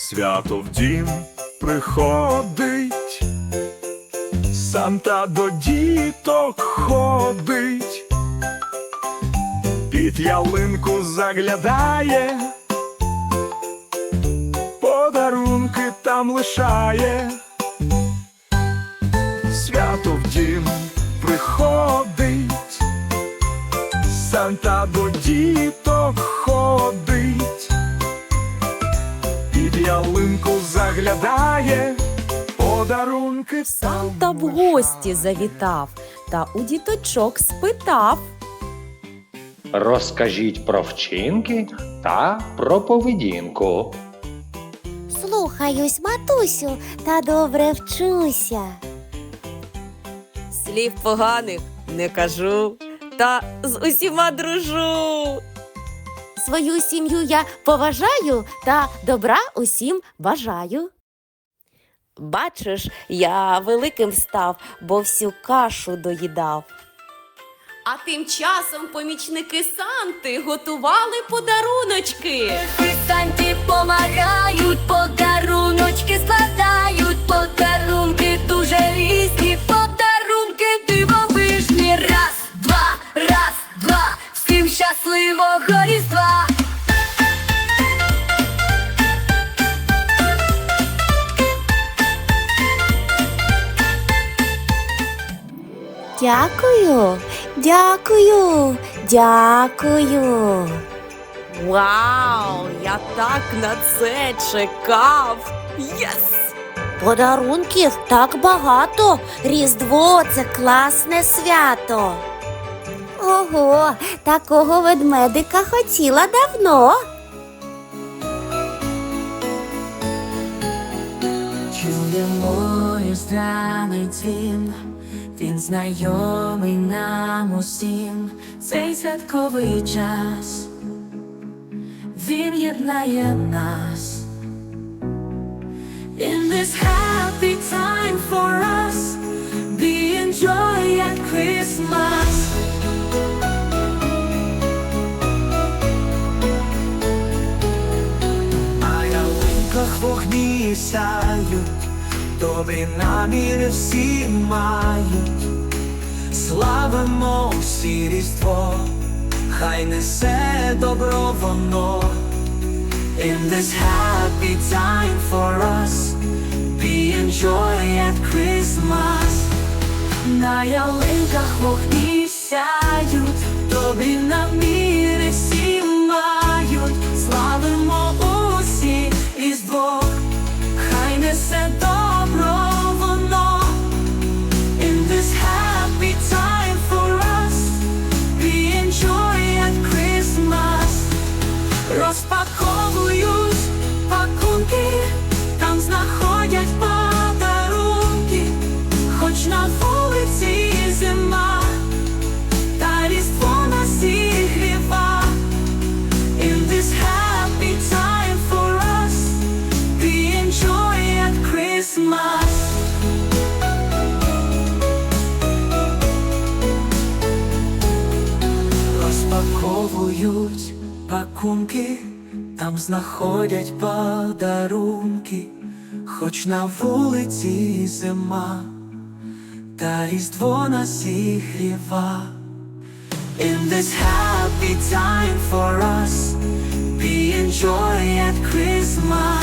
Свято в дім приходить, Санта до діток ходить, під ялинку заглядає, подарунки там лишає. Свято в дім приходить, Санта до діток ходить, ялинку заглядає, подарунки Санта в гості завітав та у діточок спитав. Розкажіть про вчинки та про поведінку. Слухаюсь, матусю, та добре вчуся. Слів поганих не кажу, та з усіма дружу. Свою сім'ю я поважаю та добра усім бажаю. Бачиш, я великим став, бо всю кашу доїдав. А тим часом помічники Санти готували подаруночки. Дякую, дякую, дякую. Вау! Я так на це чекав. Єс! Подарунків так багато. Різдво це класне свято. Ого, такого ведмедика хотіла давно. Чуємо різдвяний дзвін, він знайомий нам усім. Цей святковий час, він єднає нас. In this happy time for us, be enjoy at Christmas. на ялинках вогні добрі наміри всі мають, славимо всі різдво, хай несе добро воно. In this happy time for us, be enjoy at Christmas. На ялинках вогні Розпаковують пакунки, там знаходять подарунки, хоч на вулиці зима, та різдво нас зігріва. In this happy time for us, be enjoy at Christmas.